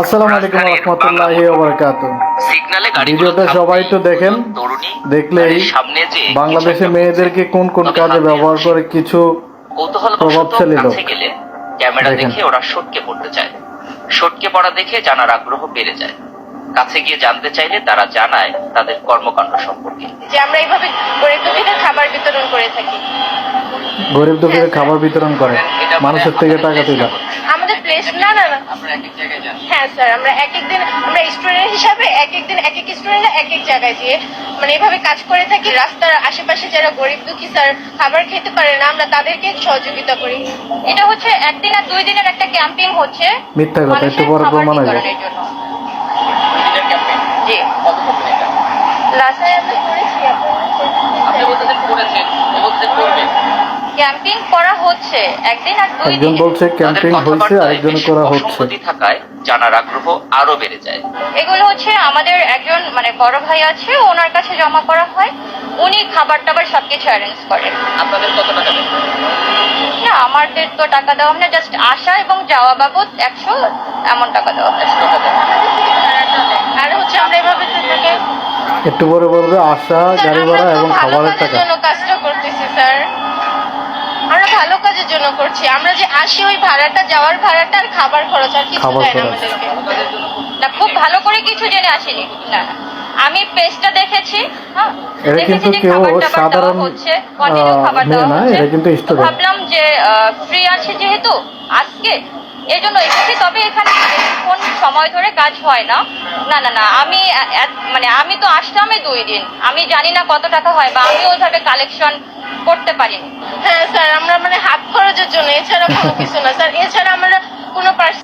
আসসালামু আলাইকুম রহমতুল্লাহি সিগনালে ভিডিওটা সবাই তো দেখেন দেখলেই বাংলাদেশে মেয়েদেরকে কোন কোন কাজে ব্যবহার করে কিছু কৌতূহল প্রভাবশালী লোক। গেলে ক্যামেরা দেখে ওরা সটকে পড়তে চায়। সটকে পড়া দেখে জানার আগ্রহ বেড়ে যায়। কাছে গিয়ে জানতে চাইলে তারা জানায় তাদের কর্মকাণ্ড সম্পর্কে। যে আমরা এইভাবে গরিব দুঃখীদের খাবার বিতরণ করে থাকি। গরিব দুঃখীদের খাবার বিতরণ করে। মানুষের থেকে টাকা তুলে প্লেস না না না। হ্যাঁ স্যার আমরা এক এক দিন আমরা স্টুডেন্ট হিসাবে এক এক দিন এক এক স্টুডেন্ট এক এক জায়গায় যেয়ে মানে এভাবে কাজ করে থাকি। রাস্তার আশেপাশে যারা গরিব দুঃখী স্যার খাবার খেতে পারে না আমরা তাদেরকে সহযোগিতা করি। এটা হচ্ছে একদিন আর দুই দিনের একটা ক্যাম্পিং হচ্ছে। মিথ্যা কথা, একটু খাবার প্রমাণ। ক্যাম্পিং করা হচ্ছে। একদিন আর দুই একজন দিন বলছে ক্যাম্পিং হয়েছে আরেকজন করা হচ্ছে। থাকায় জানার আগ্রহ আরও বেড়ে যায়। এগুলো হচ্ছে আমাদের একজন মানে বড় ভাই আছে ওনার কাছে জমা করা হয়। উনি খাবার টাবার সবকিছু অ্যারেঞ্জ করেন আপনাদের কত টাকা দেন? না আমাদের তো টাকা দেওয়া হয় না জাস্ট আসা এবং যাওয়া বাবদ একশো এমন টাকা দেওয়া হয়। আর হচ্ছে আমরা এভাবে থেকে একটু পরে বলবে আসা গাড়ি ভাড়া এবং খাবারের টাকা। জন্য কাজটা করতেছি স্যার। আমরা ভালো কাজের জন্য করছি আমরা যে আসি ওই ভাড়াটা যাওয়ার ভাড়াটা আর খাবার খরচ আর কিছু খাবার দেয় না খরচ। আমাদেরকে না খুব ভালো করে কিছু জেনে আসিনি না। আমি পেজটা দেখেছি হ্যাঁ দেখেছি কিন্তু যে কেউ খাবার টাবার দেওয়া সাধারণ, হচ্ছে কন্টিনিউ আহ, খাবার মেয়ে দেওয়া না, হচ্ছে কিন্তু তো student। ভাবলাম যে ফ্রি আছে যেহেতু আজকে এই জন্য এসেছি তবে এখানে কোন সময় ধরে কাজ হয় না না না না আমি এ- এ- মানে আমি তো আসলামই দুই দিন আমি জানি না কত টাকা হয় বা আমি ওইভাবে কালেকশন করতে পারি। হ্যাঁ স্যার, আমরা মানে হাত খরচের জন্য, এছাড়া কোনো কিছু না। স্যার, এছাড়া আমরা কোনো পার্স